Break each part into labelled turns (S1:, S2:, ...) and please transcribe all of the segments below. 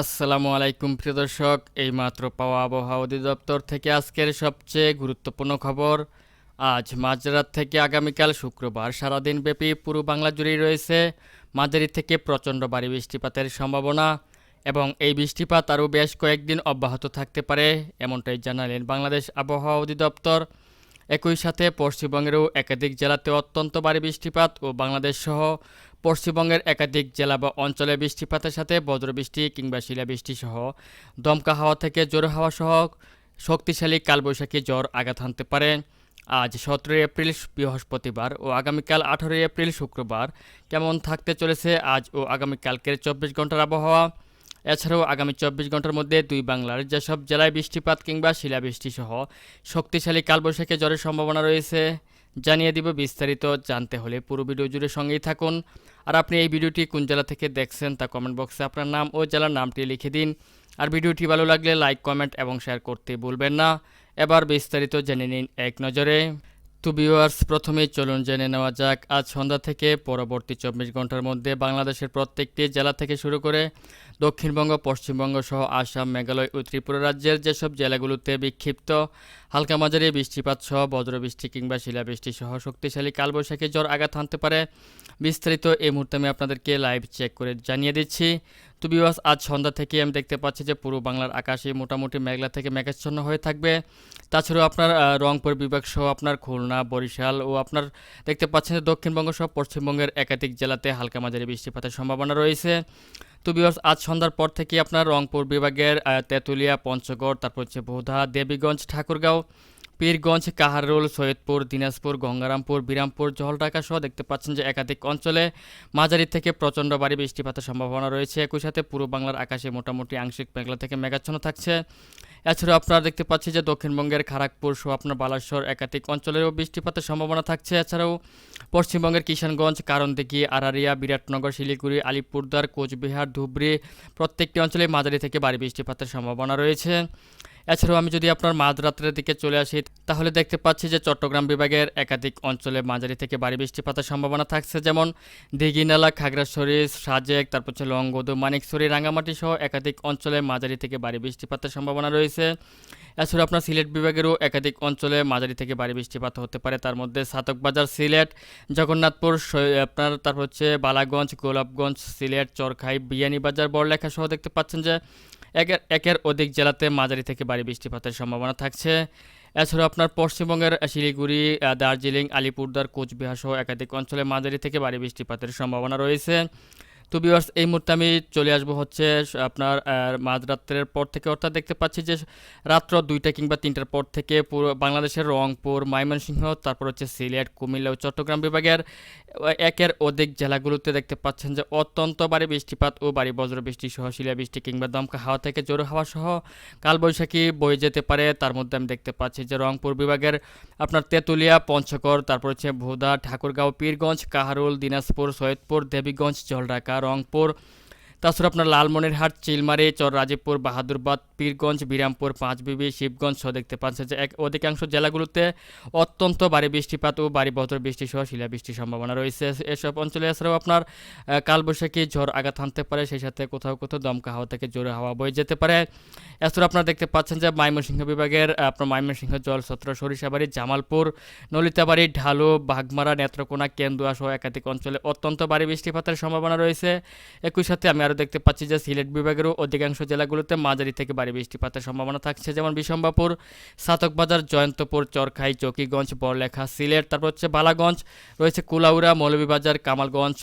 S1: আসসালামু আলাইকুম, প্রিয় দর্শক। এইমাত্র পাওয়া আবহাওয়া অধিদপ্তর থেকে আজকের সবচেয়ে গুরুত্বপূর্ণ খবর, আজ মাঝরাত থেকে আগামীকাল শুক্রবার সারাদিন ব্যাপী পুরো বাংলা জুড়েই রয়েছে মাঝারি থেকে প্রচণ্ড ভারী বৃষ্টিপাতের সম্ভাবনা এবং এই বৃষ্টিপাত আরও বেশ কয়েকদিন অব্যাহত থাকতে পারে, এমনটাই জানালেন বাংলাদেশ আবহাওয়া অধিদপ্তর। একই সাথে পশ্চিমবঙ্গেরও একাধিক জেলাতে অত্যন্ত ভারী বৃষ্টিপাত ও বাংলাদেশ সহ পশ্চিমবঙ্গের একাধিক জেলা বা অঞ্চলে বৃষ্টিপাতের সাথে বজ্রবৃষ্টি কিংবা শিলাবৃষ্টি সহ দমকা হাওয়া থেকে জোরে হাওয়া সহ শক্তিশালী কালবৈশাখী জ্বর আঘাত হানতে পারে। আজ সতেরোই এপ্রিল, বৃহস্পতিবার ও আগামীকাল আঠারোই এপ্রিল, শুক্রবার। কেমন থাকতে চলেছে আজ ও আগামীকালকের চব্বিশ ঘণ্টার আবহাওয়া? এছাড়াও আগামী চব্বিশ ঘণ্টার মধ্যে দুই বাংলার যেসব জেলায় বৃষ্টিপাত কিংবা শিলাবৃষ্টি সহ শক্তিশালী কালবৈশাখী জ্বরের সম্ভাবনা রয়েছে, জানিয়ে দিব বিস্তারিত জানতে হলে পুরো ভিডিও জুড়ে সঙ্গেই থাকুন। আর আপনি এই ভিডিওটি কোন জেলা থেকে দেখছেন তা কমেন্ট বক্সে আপনার নাম ও জেলার নামটি লিখে দিন। আর ভিডিওটি ভালো লাগলে লাইক কমেন্ট এবং শেয়ার করতে ভুলবেন না। এবার বিস্তারিত জেনে নিন এক নজরে। তো ভিউয়ার্স, প্রথমেই চলুন জেনে নেওয়া যাক, আজ সন্ধ্যা থেকে পরবর্তী চব্বিশ ঘণ্টার মধ্যে বাংলাদেশের প্রত্যেকটি জেলা থেকে শুরু করে দক্ষিণবঙ্গ, পশ্চিমবঙ্গ সহ আসাম, মেঘালয় ও ত্রিপুরা রাজ্যের যেসব জেলাগুলোতে বিক্ষিপ্ত হালকা মাঝারি বৃষ্টিপাত সহ বজ্রবৃষ্টি কিংবা শিলাবৃষ্টি সহ শক্তিশালী কালবৈশাখী জ্বর আঘাত হানতে পারে, বিস্তারিত এই মুহূর্তে আমি আপনাদেরকে লাইভ চেক করে জানিয়ে দিচ্ছি। তো বিওয়াস আজ সন্ধ্যা থেকে আমি দেখতে পাচ্ছি যে পুরো বাংলার আকাশে মোটামুটি মেঘলা থেকে মেঘাচ্ছন্ন হয়ে থাকবে। তাছাড়াও আপনার রংপুর বিভাগ সহ আপনার খুলনা, বরিশাল ও আপনার দেখতে পাচ্ছেন যে দক্ষিণবঙ্গ সহ পশ্চিমবঙ্গের একাধিক জেলাতে হালকা মাঝারি বৃষ্টিপাতের সম্ভাবনা রয়েছে। তো বিভার্স আজ সন্ধ্যার পর থেকে আপনার রংপুর বিভাগের তেঁতুলিয়া, পঞ্চগড়, তারপর হচ্ছে বোধা দেবীগঞ্জ, ঠাকুরগাঁও পীরগঞ্জ, কাহারোল, সৈয়দপুর, দিনাজপুর, গঙ্গারামপুর, বিরামপুর জহলঢাকা সহ দেখতে পাচ্ছেন যে একাধিক অঞ্চলে মাঝারি থেকে প্রচণ্ড ভারী বৃষ্টিপাতের সম্ভাবনা রয়েছে। একই সাথে পুরো বাংলার আকাশে মোটামুটি আংশিক মেঘলা থেকে মেঘাচ্ছন্ন থাকছে। এছাড়াও আপনারা দেখতে পাচ্ছি যে দক্ষিণবঙ্গের খড়গপুর সহ আপনার বালাসর একাধিক অঞ্চলেও বৃষ্টিপাতের সম্ভাবনা থাকছে। এছাড়াও পশ্চিমবঙ্গের কিষানগঞ্জ, কারণদিঘি, আরারিয়া, বিরাটনগর, শিলিগুড়ি, আলিপুরদুয়ার, কোচবিহার, ধুবড়ি প্রত্যেকটি অঞ্চলে মাঝারি থেকে ভারী বৃষ্টিপাতের সম্ভাবনা রয়েছে। এছাড়াও আমি যদি আপনার মাঝরাত্রের দিকে চলে আসি, তাহলে দেখতে পাচ্ছি যে চট্টগ্রাম বিভাগের একাধিক অঞ্চলে মাঝারি থেকে ভারী বৃষ্টিপাতের সম্ভাবনা থাকছে, যেমন দিঘিনালা, খাগড়াছড়ি, সাজেক, তারপর হচ্ছে লংগদু, মানিকছড়ি, রাঙ্গামাটি সহ একাধিক অঞ্চলে মাঝারি থেকে ভারী বৃষ্টিপাতের সম্ভাবনা রয়েছে। এছাড়া আপনার সিলেট বিভাগেরও একাধিক অঞ্চলে মাঝারি থেকে ভারী বৃষ্টিপাত হতে পারে। তার মধ্যে সাতকবাজার, সিলেট, জগন্নাথপুর আপনার তারপর হচ্ছে বালাগঞ্জ, গোলাপগঞ্জ, সিলেট, চরখাই, বিয়ানীবাজার, বড়লেখা সহ দেখতে পাচ্ছেন যে একের অধিক জেলাতে মাঝারি থেকে ভারী বৃষ্টিপাতের সম্ভাবনা থাকছে। এছাড়া আপনার পশ্চিমবঙ্গের শিলিগুড়ি দার্জিলিং, আলিপুরদুয়ার, কোচবিহার সহ একাধিক অঞ্চলে মাঝারি থেকে ভারী বৃষ্টিপাতের সম্ভাবনা রয়েছে। তো বিভার্স এই মুহূর্তে আমি চলে আসব হচ্ছে আপনার মাঝরাত্রের পর থেকে। অর্থাৎ দেখতে পাচ্ছি যে, রাত্র দুইটা কিংবা তিনটার পর থেকে পুরো বাংলাদেশের রংপুর, ময়মনসিংহ, তারপর হচ্ছে সিলেট, কুমিল্লা ও চট্টগ্রাম বিভাগের একের অধিক জেলাগুলোতে দেখতে পাচ্ছেন যে অত্যন্ত বাড়ি বৃষ্টিপাত ও বাড়ি বজ্র বৃষ্টি সহ শিলা বৃষ্টি কিংবা দমকা হাওয়া থেকে জোরো হাওয়া সহ কালবৈশাখী বয়ে যেতে পারে। তার মধ্যে আমি দেখতে পাচ্ছি যে রংপুর বিভাগের আপনার তেঁতুলিয়া, পঞ্চগড়, তারপর হচ্ছে ভোদা, ঠাকুরগাঁও, পীরগঞ্জ, কাহারুল, দিনাজপুর, সৈয়দপুর, দেবীগঞ্জ, জলঢাকা, রংপুর তাছাড়া আপনার লালমনিরহাট, চিলমারি চর রাজীবপুর বাহাদুরবাদ, পীরগঞ্জ, বিরামপুর, পাঁচবিবি শিবগঞ্জ সহ দেখতে পাচ্ছেন যে এক অধিকাংশ জেলাগুলোতে অত্যন্ত ভারী বৃষ্টিপাত ও ভারী বজ্র বৃষ্টি সহ শিলাবৃষ্টির সম্ভাবনা রয়েছে। এসব অঞ্চলে এছাড়াও আপনার কালবৈশাখী ঝড় আঘাত হানতে পারে, সেই সাথে কোথাও কোথাও দমকা হাওয়া থেকে জোরে হাওয়া বয়ে যেতে পারে। এছাড়া আপনারা দেখতে পাচ্ছেন যে ময়মনসিংহ বিভাগের আপনার ময়মনসিংহ জল সত্র সরিষাবাড়ি, জামালপুর, নলিতাবাড়ি, ঢালু, বাঘমারা, নেত্রকোনা কেন্দুয়া সহ একাধিক অঞ্চলে অত্যন্ত ভারী বৃষ্টিপাতের সম্ভাবনা রয়েছে। একই সাথে আমি আরও দেখতে পাচ্ছি যে সিলেট বিভাগেরও অধিকাংশ জেলাগুলোতে মাঝারি থেকে ভারী বৃষ্টিপাতের সম্ভাবনা থাকছে। যেমন বিশম্বাপুর সাতকবাজার, জয়ন্তপুর, চরখাই, চকিগঞ্জ, বড়লেখা, সিলেট, তারপর হচ্ছে বালাগঞ্জ, রয়েছে কুলাউড়া, মৌলভীবাজার, কামালগঞ্জ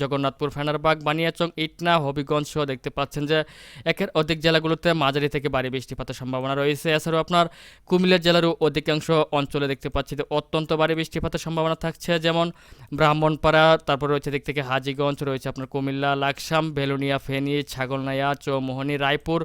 S1: জগন্নাথপুর, ফেনারবাগ, বানিয়াচং, ইটনা, হবিগঞ্জ সহ দেখতে পাচ্ছেন যে একের অধিক জেলাগুলোতে মাঝারি থেকে ভারী বৃষ্টিপাতের সম্ভাবনা রয়েছে। এছাড়াও আপনার কুমিল্লা জেলারও অধিকাংশ অঞ্চলে দেখতে পাচ্ছি যে অত্যন্ত ভারী বৃষ্টিপাতের সম্ভাবনা থাকছে। যেমন ব্রাহ্মণপাড়া, তারপর রয়েছে দিক থেকে হাজিগঞ্জ, রয়েছে আপনার কুমিল্লা, লাকসাম বেলুনিয়া ফেনী ছাগলনাইয়া চৌমোহনী রায়পুর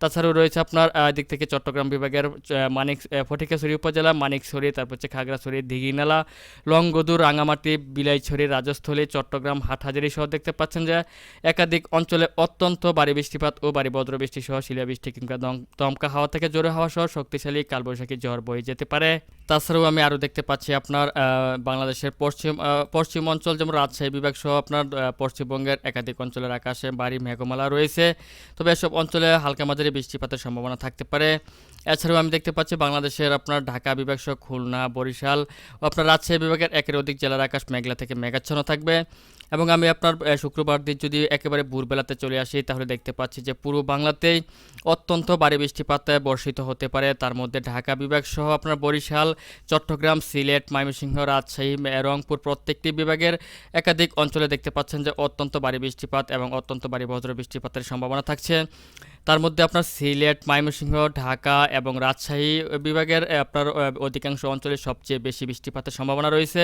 S1: তাছাড়াও রয়েছে আপনার দিক থেকে চট্টগ্রাম বিভাগের মানিক ফটিকাছড়ি উপজেলা, মানিকছড়ি, তারপর হচ্ছে খাগড়াছড়ি, দিঘিনালা, লংগদুর, রাঙামাটি, বিলাইছড়ি, রাজস্থলী, চট্টগ্রাম, হাটহাজারি সহ দেখতে পাচ্ছেন যে একাধিক অঞ্চলে অত্যন্ত ভারী বৃষ্টিপাত ও ভারী বজ্রবৃষ্টি সহ শিলাবৃষ্টি কিংবা দম- দমকা হাওয়া থেকে জোরে হাওয়া সহ শক্তিশালী কালবৈশাখী ঝড় বয়ে যেতে পারে। তাছাড়াও আমি আরও দেখতে পাচ্ছি আপনার বাংলাদেশের পশ্চিম পশ্চিম অঞ্চল যেমন রাজশাহী বিভাগ সহ আপনার পশ্চিমবঙ্গের একাধিক অঞ্চলের আকাশে ভারী মেঘমালা রয়েছে। তবে এসব অঞ্চলে হালকা মাঝারি বৃষ্টিপাতের সম্ভাবনা থাকতে পারে। এছাড়াও আমি দেখতে পাচ্ছি বাংলাদেশের আপনার ঢাকা বিভাগ সহ খুলনা, বরিশাল ও আপনার রাজশাহী বিভাগের একের অধিক জেলার আকাশ মেঘলা থেকে মেঘাচ্ছন্ন থাকবে। এবং আমি আপনার শুক্রবার দিন যদি একেবারে ভোরবেলাতে চলে আসি, তাহলে দেখতে পাচ্ছি যে পুরো বাংলাতেই অত্যন্ত ভারী বৃষ্টিপাতে বর্ষিত হতে পারে। তার মধ্যে ঢাকা বিভাগ সহ আপনার বরিশাল, চট্টগ্রাম, সিলেট, ময়মনসিংহ, রাজশাহী রংপুর প্রত্যেকটি বিভাগের একাধিক অঞ্চলে দেখতে পাচ্ছেন যে অত্যন্ত ভারী বৃষ্টিপাত এবং অত্যন্ত ভারী বজ্র বৃষ্টিপাতের সম্ভাবনা থাকছে। তার মধ্যে আপনার সিলেট, ময়মনসিংহ, ঢাকা এবং রাজশাহী বিভাগের আপনার অধিকাংশ অঞ্চলে সবচেয়ে বেশি বৃষ্টিপাতের সম্ভাবনা রয়েছে।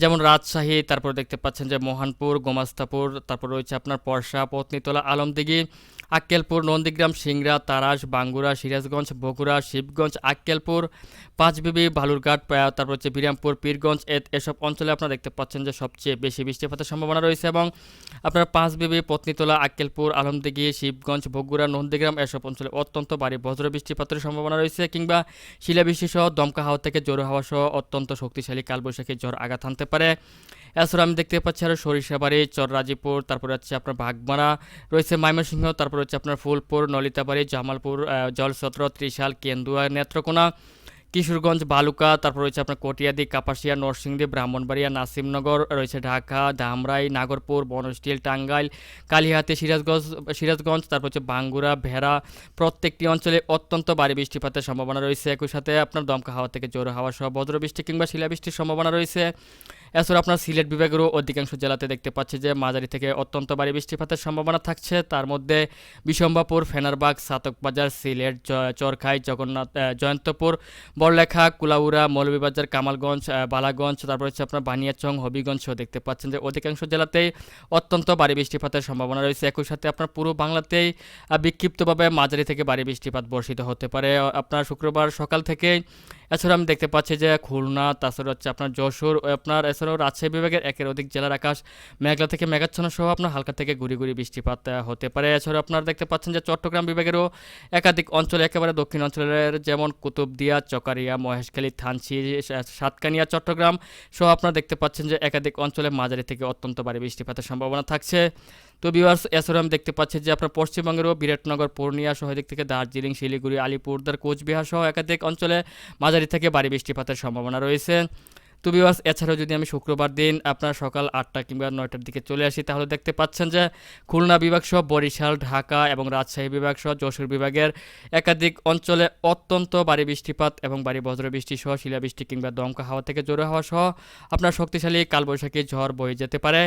S1: যেমন রাজশাহী, তারপর দেখতে পাচ্ছেন যে মোহানপুর, গোমাস্তাপুর, তারপর রয়েছে আপনার পরশা, পত্নীতলা, আলমদিঘি। আক্কেলপুর, নন্দীগ্রাম, সিংড়া, তারাস, বাঙ্গুরা, সিরাজগঞ্জ, বগুড়া, শিবগঞ্জ, আক্কেলপুর, পাঁচবিবি, বালুরঘাট পা- তারপর হচ্ছে বিরামপুর, পীরগঞ্জ এসব অঞ্চলে আপনারা দেখতে পাচ্ছেন যে সবচেয়ে বেশি বৃষ্টিপাতের সম্ভাবনা রয়েছে এবং আপনার পাঁচবিবি, পত্নীতলা, আক্কেলপুর, আলমদিঘি, শিবগঞ্জ, বগুড়া, নন্দীগ্রাম এসব অঞ্চলে অত্যন্ত ভারী বজ্র বৃষ্টিপাতের সম্ভাবনা রয়েছে কিংবা শিলাবৃষ্টি সহ দমকা হাওয়া থেকে জোর হাওয়া সহ অত্যন্ত শক্তিশালী কালবৈশাখী ঝড় আঘাত হানতে পারে। এছাড়া আমি দেখতে পাচ্ছি আরও সরিষাবাড়ি, চররাজিপুর, তারপরে হচ্ছে আপনার বাগমারা, রয়েছে ময়মনসিংহ, তারপর হচ্ছে আপনার ফুলপুর, নলিতাবাড়ি, জামালপুর জলসত্র ত্রিশাল, কেন্দুয়া, নেত্রকোনা, কিশোরগঞ্জ, বালুকা, তারপর রয়েছে আপনার কটিয়াদি, কাপাসিয়া, নরসিংদী, ব্রাহ্মণবাড়িয়া, নাসিমনগর, রয়েছে ঢাকা, ধামরাই, নাগরপুর বনস্টিল টাঙ্গাইল, কালিহাতি, সিরাজগঞ্জ সিরাজগঞ্জ, তারপর হচ্ছে বাঙ্গুরা, ভেড়া, প্রত্যেকটি অঞ্চলে অত্যন্ত ভারী বৃষ্টিপাতের সম্ভাবনা রয়েছে। একই সাথে আপনার দমকা হাওয়া থেকে জোর হাওয়া সহ বজ্রবৃষ্টি কিংবা শিলাবৃষ্টির সম্ভাবনা রয়েছে। এছাড়া আপনার সিলেট বিভাগেরও অধিকাংশ জেলাতে দেখতে পাচ্ছি যে মাঝারি থেকে অত্যন্ত ভারী বৃষ্টিপাতের সম্ভাবনা থাকছে। তার মধ্যে বিশম্বাপুর ফেনারবাগ, সাতকবাজার, সিলেট চরখাই, জগন্নাথ জয়ন্তপুর, বড়লেখা, কুলাউড়া, মৌলভীবাজার, কামালগঞ্জ বালাগঞ্জ, তারপর হচ্ছে আপনার বানিয়াচং হবিগঞ্জ দেখতে পাচ্ছেন যে অধিকাংশ জেলাতেই অত্যন্ত ভারী বৃষ্টিপাতের সম্ভাবনা রয়েছে। একই সাথে আপনার পুরো বাংলাতেই বিক্ষিপ্তভাবে মাঝারি থেকে ভারী বৃষ্টিপাত বর্ষিত হতে পারে। আপনার শুক্রবার সকাল থেকে এছাড়া আমি দেখতে পাচ্ছি যে খুলনা তাছাড়া হচ্ছে আপনার যশোর আপনার, এছাড়াও রাজশাহী বিভাগের একের অধিক জেলার আকাশ মেঘলা থেকে মেঘাচ্ছন্ন সহ আপনার হালকা থেকে গুড়ি গুড়ি বৃষ্টিপাত হতে পারে। এছাড়া আপনারা দেখতে পাচ্ছেন যে চট্টগ্রাম বিভাগেরও একাধিক অঞ্চলে একেবারে দক্ষিণ অঞ্চলের যেমন কুতুবদিয়া, চকারিয়া, মহেশখালী, থানচি, সা- সাতকানিয়া, চট্টগ্রাম সহ আপনারা দেখতে পাচ্ছেন যে একাধিক অঞ্চলে মাঝারি থেকে অত্যন্ত ভারী বৃষ্টিপাতের সম্ভাবনা থাকছে। তো ভিউয়ার্স আমি দেখতে পাচ্ছি যে আপনার পশ্চিমবঙ্গেরও বিরাটনগর, পূর্ণিয়া সহ দিক থেকে দার্জিলিং, শিলিগুড়ি আলিপুরদার কোচবিহার সহ একাধিক অঞ্চলে মাঝারি থেকে ভারী বৃষ্টিপাতের সম্ভাবনা রয়েছে। তো ভিউয়ার্স এছাড়াও যদি আমি শুক্রবার দিন আপনার সকাল আটটা কিংবা নয়টার দিকে চলে আসি, তাহলে দেখতে পাচ্ছেন যে খুলনা বিভাগ সহ বরিশাল, ঢাকা এবং রাজশাহী বিভাগ সহ যশোর বিভাগের একাধিক অঞ্চলে অত্যন্ত ভারী বৃষ্টিপাত এবং ভারী বজ্রবৃষ্টি সহ শিলাবৃষ্টি কিংবা দমকা হাওয়া থেকে জোরে হওয়া সহ আপনার শক্তিশালী কালবৈশাখী ঝড় বয়ে যেতে পারে।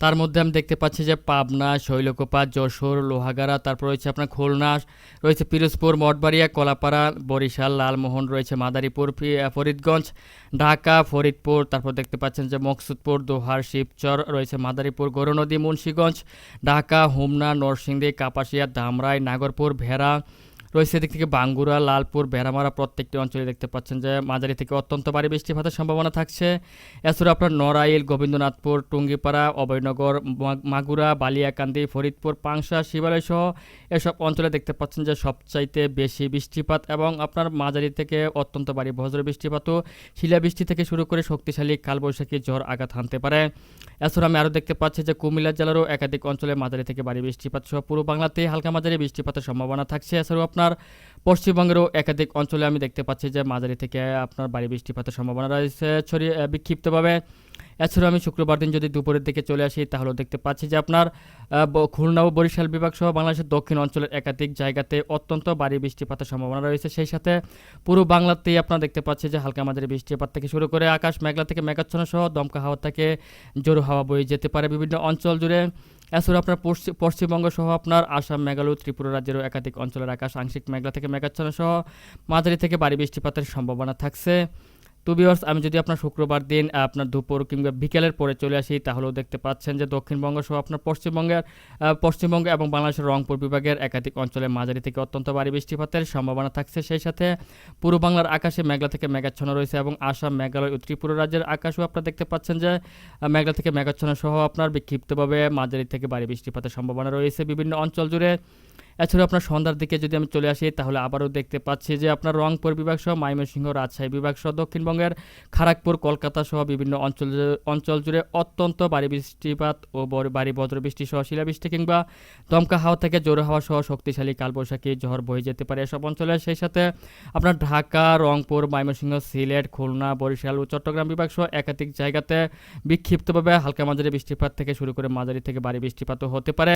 S1: তার মধ্যে আমি দেখতে পাচ্ছি যে পাবনা, শৈলকুপা, যশোর, লোহাগাড়া, তারপর রয়েছে আপনার খুলনা, রয়েছে পিরোজপুর, মঠবাড়িয়া, কলাপাড়া, বরিশাল, লালমোহন, রয়েছে মাদারীপুর ফরিদগঞ্জ, ঢাকা, ফরিদপুর, তারপর দেখতে পাচ্ছেন যে মকসুদপুর, দোহার, শিবচর, রয়েছে মাদারীপুর, গৌরনদী, মুন্সীগঞ্জ, ঢাকা, হোমনা, নরসিংদী, কাপাসিয়া ধামরাই নাগরপুর, ভেড়া রয়েছে এদিক থেকে বাঙ্গুরা, লালপুর, বেড়ামারা প্রত্যেকটি অঞ্চলে দেখতে পাচ্ছেন যে মাঝারি থেকে অত্যন্ত ভারী বৃষ্টিপাতের সম্ভাবনা থাকছে। এছাড়া আপনার নড়াইল, গোবিন্দনাথপুর, টুঙ্গিপাড়া, অভয়নগর মাগুরা, বালিয়াকান্দি, ফরিদপুর, পাংশা, শিবালয় সহ এসব অঞ্চলে দেখতে পাচ্ছেন যে সবচাইতে বেশি বৃষ্টিপাত এবং আপনার মাঝারি থেকে অত্যন্ত ভারী বজ্র বৃষ্টিপাতও শিলাবৃষ্টি থেকে শুরু করে শক্তিশালী কালবৈশাখী ঝড় আঘাত হানতে পারে। এছাড়া আমি আরও দেখতে পাচ্ছি যে কুমিল্লা জেলারও একাধিক অঞ্চলে মাঝারি থেকে ভারী বৃষ্টিপাত সহ পুরো বাংলাতেই হালকা মাঝারি বৃষ্টিপাতের সম্ভাবনা থাকছে। এছাড়াও আপনার পশ্চিমবঙ্গেরও একাধিক অঞ্চলে আমি দেখতে পাচ্ছি যে মাঝারি থেকে আপনার ভারী বৃষ্টিপাতের সম্ভাবনা রয়েছে। ছড়িয়ে বিক্ষিপ্তভাবে। এছাড়াও আমি শুক্রবার দিন যদি দুপুরের দিকে চলে আসি, তাহলেও দেখতে পাচ্ছি যে আপনার খুলনা ও বরিশাল বিভাগ সহ বাংলাদেশের দক্ষিণ অঞ্চলের একাধিক জায়গাতে অত্যন্ত ভারী বৃষ্টিপাতের সম্ভাবনা রয়েছে। সেই সাথে পুরো বাংলাতেই আপনারা দেখতে পাচ্ছি যে হালকা মাঝারি বৃষ্টিপাত থেকে শুরু করে আকাশ মেঘলা থেকে মেঘাচ্ছন্ন সহ দমকা হাওয়া থেকে জোরো হাওয়া বয়ে যেতে পারে। বিভিন্ন অঞ্চল জুড়ে এছাড়া আপনার পশ্চিম পশ্চিমবঙ্গ সহ আপনার আসাম, মেঘালয়, ত্রিপুরা রাজ্যের একাধিক অঞ্চলের আকাশ, আংশিক মেঘলা থেকে মেঘাচ্ছন্ন সহ মাঝারি থেকে ভারী বৃষ্টিপাতের সম্ভাবনা থাকছে। তো ভিউয়ার্স আমি যদি আপনার শুক্রবার দিন আপনার দুপুর কিংবা বিকেলের পরে চলে আসি, তাহলেও দেখতে পাচ্ছেন যে দক্ষিণবঙ্গ সহ আপনার পশ্চিমবঙ্গের পশ্চিমবঙ্গ এবং বাংলাদেশের রংপুর বিভাগের একাধিক অঞ্চলে মাঝারি থেকে অত্যন্ত ভারী বৃষ্টিপাতের সম্ভাবনা থাকছে। সেই সাথে পূর্ব বাংলার আকাশে মেঘলা থেকে মেঘাচ্ছন্ন রয়েছে এবং আসাম, মেঘালয় ও ত্রিপুরা রাজ্যের আকাশও আপনারা দেখতে পাচ্ছেন যে মেঘলা থেকে মেঘাচ্ছন্ন সহ আপনার বিক্ষিপ্তভাবে মাঝারি থেকে ভারী বৃষ্টিপাতের সম্ভাবনা রয়েছে। বিভিন্ন অঞ্চল জুড়ে এছাড়াও আপনার সন্ধ্যার দিকে যদি আমি চলে আসি, তাহলে আবারও দেখতে পাচ্ছি যে আপনার রংপুর বিভাগ সহ ময়মনসিংহ রাজশাহী বিভাগ সহ দক্ষিণবঙ্গের খড়গপুর কলকাতা সহ বিভিন্ন অঞ্চল অঞ্চল জুড়ে অত্যন্ত ভারী বৃষ্টিপাত ও বড়- ভারী বজ্রবৃষ্টি সহ শিলাবৃষ্টি কিংবা দমকা হাওয়া থেকে জোরে হাওয়া সহ শক্তিশালী কালবৈশাখী ঝড় বয়ে যেতে পারে এসব অঞ্চলে। সেই সাথে আপনার ঢাকা, রংপুর, ময়মনসিংহ, সিলেট, খুলনা, বরিশাল ও চট্টগ্রাম বিভাগ সহ একাধিক জায়গাতে বিক্ষিপ্তভাবে হালকা মাঝারি বৃষ্টিপাত থেকে শুরু করে মাঝারি থেকে ভারী বৃষ্টিপাতও হতে পারে।